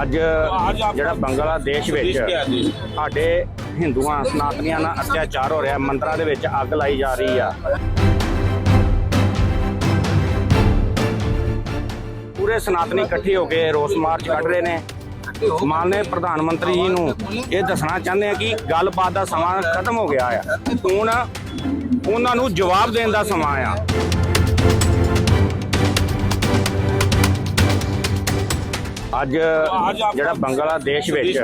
ਅੱਜ ਜਿਹੜਾ ਬੰਗਲਾਦੇਸ਼ ਵਿੱਚ ਸਾਡੇ ਹਿੰਦੂਆਂ ਸਨਾਤਨੀਆਂ ਨਾਲ ਅਤਿਆਚਾਰ ਹੋ ਰਿਹਾ ਮੰਦਰਾਂ ਦੇ ਵਿੱਚ ਅੱਗ ਲਾਈ ਜਾ ਰਹੀ ਆ। ਪੂਰੇ ਸਨਾਤਨੀ ਇਕੱਠੇ ਹੋ ਕੇ ਰੋਸ ਮਾਰਚ ਕੱਢ ਰਹੇ ਨੇ। ਮਾਨਯੋਗ ਪ੍ਰਧਾਨ ਮੰਤਰੀ ਜੀ ਨੂੰ ਇਹ ਦੱਸਣਾ ਚਾਹੁੰਦੇ ਆ ਕਿ ਗੱਲਬਾਤ ਦਾ ਸਮਾਂ ਖਤਮ ਹੋ ਗਿਆ ਆ। ਹੁਣ ਉਹਨਾਂ ਨੂੰ ਜਵਾਬ ਦੇਣ ਦਾ ਸਮਾਂ ਆ। ਅੱਜ ਜਿਹੜਾ ਬੰਗਲਾਦੇਸ਼ ਵਿੱਚ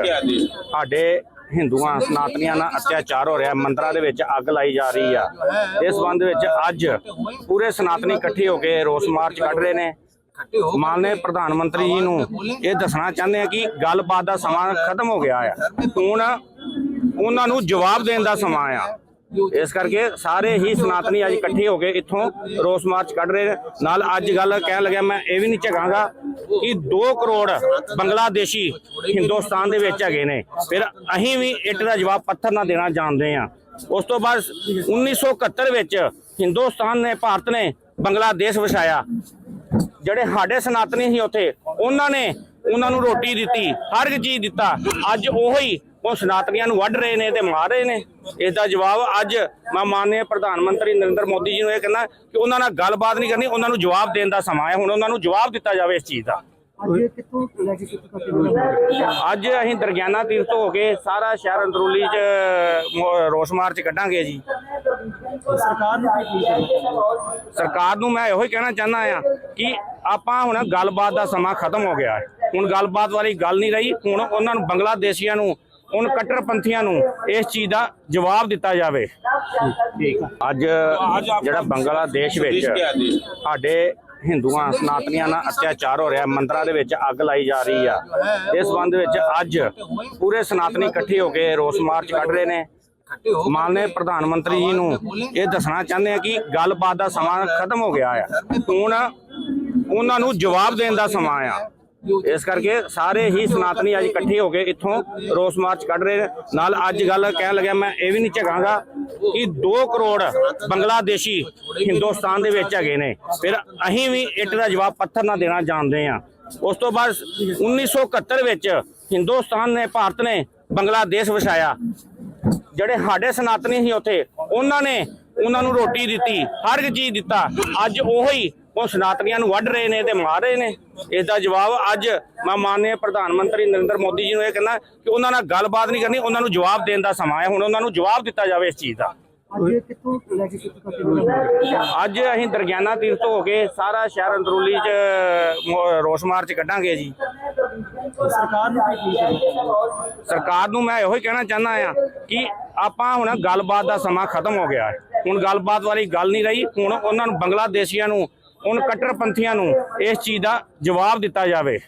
ਸਾਡੇ ਹਿੰਦੂਆਂ ਸਨਾਤਨੀਆਂ ਨਾਲ ਅਤਿਆਚਾਰ ਹੋ ਰਿਹਾ ਮੰਦਰਾਂ ਦੇ ਵਿੱਚ ਅੱਗ ਲਾਈ ਜਾ ਰਹੀ ਆ। ਇਸ ਸੰਬੰਧ ਵਿੱਚ ਅੱਜ ਪੂਰੇ ਸਨਾਤਨੀ ਇਕੱਠੇ ਹੋ ਕੇ ਰੋਸ ਮਾਰਚ ਕੱਢ ਰਹੇ ਨੇ। ਮਾਨਯੋਗ ਪ੍ਰਧਾਨ ਮੰਤਰੀ ਜੀ ਨੂੰ ਇਹ ਦੱਸਣਾ ਚਾਹੁੰਦੇ ਆ ਕਿ ਗੱਲਬਾਤ ਦਾ ਸਮਾਂ ਖਤਮ ਹੋ ਗਿਆ ਆ। ਹੁਣ ਉਹਨਾਂ ਨੂੰ ਜਵਾਬ ਦੇਣ ਦਾ ਸਮਾਂ ਆ। ਇਸ ਕਰਕੇ ਸਾਰੇ ਹੀ ਸਨਾਤਨੀ ਅੱਜ ਇਕੱਠੇ ਹੋ ਕੇ ਇੱਥੋਂ ਰੋਸ ਮਾਰਚ ਕੱਢ ਰਹੇ ਨੇ। ਨਾਲ ਅੱਜ ਗੱਲ ਕਹਿਣ ਲੱਗਿਆ ਮੈਂ ਇਹ ਵੀ ਨਹੀਂ ਝਗਾਂਗਾ ਕਿ 2 ਕਰੋੜ ਬੰਗਲਾਦੇਸ਼ੀ ਹਿੰਦੁਸਤਾਨ ਦੇ ਵਿੱਚ ਹੈਗੇ ਨੇ। ਫਿਰ ਅਸੀਂ ਵੀ ਇੱਟ ਦਾ ਜਵਾਬ ਪੱਥਰ ਨਾਲ ਦੇਣਾ ਜਾਣਦੇ ਆ ਉਸ ਤੋਂ ਬਾਅਦ 1971 ਵਿੱਚ ਹਿੰਦੁਸਤਾਨ ਨੇ, ਭਾਰਤ ਨੇ ਬੰਗਲਾਦੇਸ਼ ਵਸਾਇਆ। ਜਿਹੜੇ ਸਾਡੇ ਸਨਾਤਨੀ ਸੀ ਉੱਥੇ, ਉਹਨਾਂ ਨੇ, ਉਹਨਾਂ ਨੂੰ ਰੋਟੀ ਦਿੱਤੀ, ਹਰ ਇੱਕ ਚੀਜ਼ ਦਿੱਤਾ। ਅੱਜ ਉਹੀ ਉਹ ਸਨਾਤਨੀਆਂ ਨੂੰ ਵੱਢ ਰਹੇ ਨੇ ਤੇ ਮਾਰ ਰਹੇ ਨੇ। ਇਸ ਦਾ ਜਵਾਬ ਅੱਜ ਮੈਂ ਮਾਨਯੋਗ ਪ੍ਰਧਾਨ ਮੰਤਰੀ ਨਰਿੰਦਰ ਮੋਦੀ ਜੀ ਨੂੰ ਇਹ ਕਹਿੰਦਾ ਕਿ ਉਹਨਾਂ ਨਾਲ ਗੱਲਬਾਤ ਨਹੀਂ ਕਰਨੀ ਉਹਨਾਂ ਨੂੰ ਜਵਾਬ ਦੇਣ ਦਾ ਸਮਾਂ ਹੈ। ਹੁਣ ਉਹਨਾਂ ਨੂੰ ਜਵਾਬ ਦਿੱਤਾ ਜਾਵੇ ਇਸ ਚੀਜ਼ ਦਾ। ਅੱਜ ਅਸੀਂ ਦਰਗਿਆਨਾ ਤੀਰਥ ਹੋ ਕੇ ਸਾਰਾ ਸ਼ਹਿਰ ਅੰਦਰੂਲੀ ਚ ਰੋਸ ਮਾਰਚ ਕੱਢਾਂਗੇ ਜੀ। ਸਰਕਾਰ ਨੂੰ ਕੀ ਕੀ ਸਰਕਾਰ ਨੂੰ ਮੈਂ ਇਹੋ ਹੀ ਕਹਿਣਾ ਚਾਹੁੰਦਾ ਆ ਕਿ ਆਪਾਂ ਹੁਣ ਗੱਲਬਾਤ ਦਾ ਸਮਾਂ ਖਤਮ ਹੋ ਗਿਆ ਹੈ। ਹੁਣ ਗੱਲਬਾਤ ਵਾਲੀ ਗੱਲ ਨਹੀਂ ਰਹੀ। ਹੁਣ ਉਹਨਾਂ ਨੂੰ ਬੰਗਲਾਦੇਸ਼ੀਆਂ ਨੂੰ ਹੁਣ ਕੱਟੜਪੰਥੀਆਂ ਨੂੰ ਇਸ ਚੀਜ਼ ਦਾ ਜਵਾਬ ਦਿੱਤਾ ਜਾਵੇ। ਅੱਜ ਜਿਹੜਾ ਬੰਗਲਾਦੇਸ਼ ਵਿੱਚ ਸਾਡੇ ਹਿੰਦੂਆਂ, ਸਨਾਤਨੀਆਂ ਨਾਲ ਅਤਿਆਚਾਰ ਹੋ ਰਿਹਾ, ਮੰਦਰਾਂ ਦੇ ਵਿੱਚ ਅੱਗ ਲਾਈ ਜਾ ਰਹੀ ਆ। ਇਸ ਸੰਬੰਧ ਵਿੱਚ ਅੱਜ ਪੂਰੇ ਸਨਾਤਨੀ ਇਕੱਠੇ ਹੋ ਕੇ ਰੋਸ ਮਾਰਚ ਕੱਢ ਰਹੇ ਨੇ। ਮਾਨਯੋਗ ਪ੍ਰਧਾਨ ਮੰਤਰੀ ਜੀ ਨੂੰ ਇਹ ਦੱਸਣਾ ਚਾਹੁੰਦੇ ਆ ਕਿ ਗੱਲਬਾਤ ਦਾ ਸਮਾਂ ਖਤਮ ਹੋ ਗਿਆ ਆ। ਹੁਣ ਉਹਨਾਂ ਨੂੰ ਜਵਾਬ ਦੇਣ ਦਾ ਸਮਾਂ ਆ। ਇਸ ਕਰਕੇ ਸਾਰੇ ਹੀ ਸਨਾਤਨੀ ਅੱਜ ਇਕੱਠੇ ਹੋ ਕੇ ਇੱਥੋਂ ਰੋਸ ਮਾਰਚ ਕੱਢ ਰਹੇ ਨੇ। ਨਾਲ ਅੱਜ ਗੱਲ ਕਹਿਣ ਲੱਗਿਆ ਮੈਂ, ਇਹ ਵੀ ਨਹੀਂ ਝਗਾਂਗਾ ਕਿ 2 ਕਰੋੜ ਬੰਗਲਾਦੇਸ਼ੀ ਹਿੰਦੁਸਤਾਨ ਦੇ ਵਿੱਚ ਹੈਗੇ ਨੇ। ਫਿਰ ਅਸੀਂ ਵੀ ਇੱਟ ਦਾ ਜਵਾਬ ਪੱਥਰ ਨਾਲ ਦੇਣਾ ਜਾਣਦੇ ਆ ਉਸ ਤੋਂ ਬਾਅਦ 1971 ਵਿੱਚ ਹਿੰਦੁਸਤਾਨ ਨੇ, ਭਾਰਤ ਨੇ ਬੰਗਲਾਦੇਸ਼ ਵਸਾਇਆ। ਜਿਹੜੇ ਸਾਡੇ ਸਨਾਤਨੀ ਸੀ ਉੱਥੇ, ਉਹਨਾਂ ਨੇ ਉਹਨਾਂ ਨੂੰ ਰੋਟੀ ਦਿੱਤੀ, ਹਰ ਇੱਕ ਚੀਜ਼ ਦਿੱਤਾ। ਅੱਜ ਉਹੀ ਉਹ ਸਨਾਤਨੀਆਂ ਨੂੰ ਵੱਢ ਰਹੇ ਨੇ ਤੇ ਮਾਰ ਰਹੇ ਨੇ। ਇਸ ਦਾ ਜਵਾਬ ਅੱਜ ਮੈਂ ਮਾਨਯੋਗ ਪ੍ਰਧਾਨ ਮੰਤਰੀ ਨਰਿੰਦਰ ਮੋਦੀ ਜੀ ਨੂੰ ਇਹ ਕਹਿੰਦਾ ਕਿ ਉਹਨਾਂ ਨਾਲ ਗੱਲਬਾਤ ਨਹੀਂ ਕਰਨੀ ਉਹਨਾਂ ਨੂੰ ਜਵਾਬ ਦੇਣ ਦਾ ਸਮਾਂ ਹੈ। ਹੁਣ ਉਹਨਾਂ ਨੂੰ ਜਵਾਬ ਦਿੱਤਾ ਜਾਵੇ ਇਸ ਚੀਜ਼ ਦਾ। ਅੱਜ ਅਸੀਂ ਦਰਗਿਆਨਾ ਤੀਰਥ ਹੋ ਕੇ ਸਾਰਾ ਸ਼ਹਿਰ ਅੰਦਰੂਲੀ ਚ ਰੋਸ ਮਾਰਚ ਕੱਢਾਂਗੇ ਜੀ। ਸਰਕਾਰ ਨੂੰ ਕੀ ਕੀ ਸਰਕਾਰ ਨੂੰ ਮੈਂ ਇਹੋ ਹੀ ਕਹਿਣਾ ਚਾਹੁੰਦਾ ਆ ਕਿ ਆਪਾਂ ਹੁਣ ਗੱਲਬਾਤ ਦਾ ਸਮਾਂ ਖਤਮ ਹੋ ਗਿਆ ਹੈ। ਹੁਣ ਗੱਲਬਾਤ ਵਾਲੀ ਗੱਲ ਨਹੀਂ ਰਹੀ। ਹੁਣ ਉਹਨਾਂ ਨੂੰ ਬੰਗਲਾਦੇਸ਼ੀਆਂ ਨੂੰ ਹੁਣ ਕੱਟੜਪੰਥੀਆਂ ਨੂੰ ਇਸ ਚੀਜ਼ ਦਾ ਜਵਾਬ ਦਿੱਤਾ ਜਾਵੇ।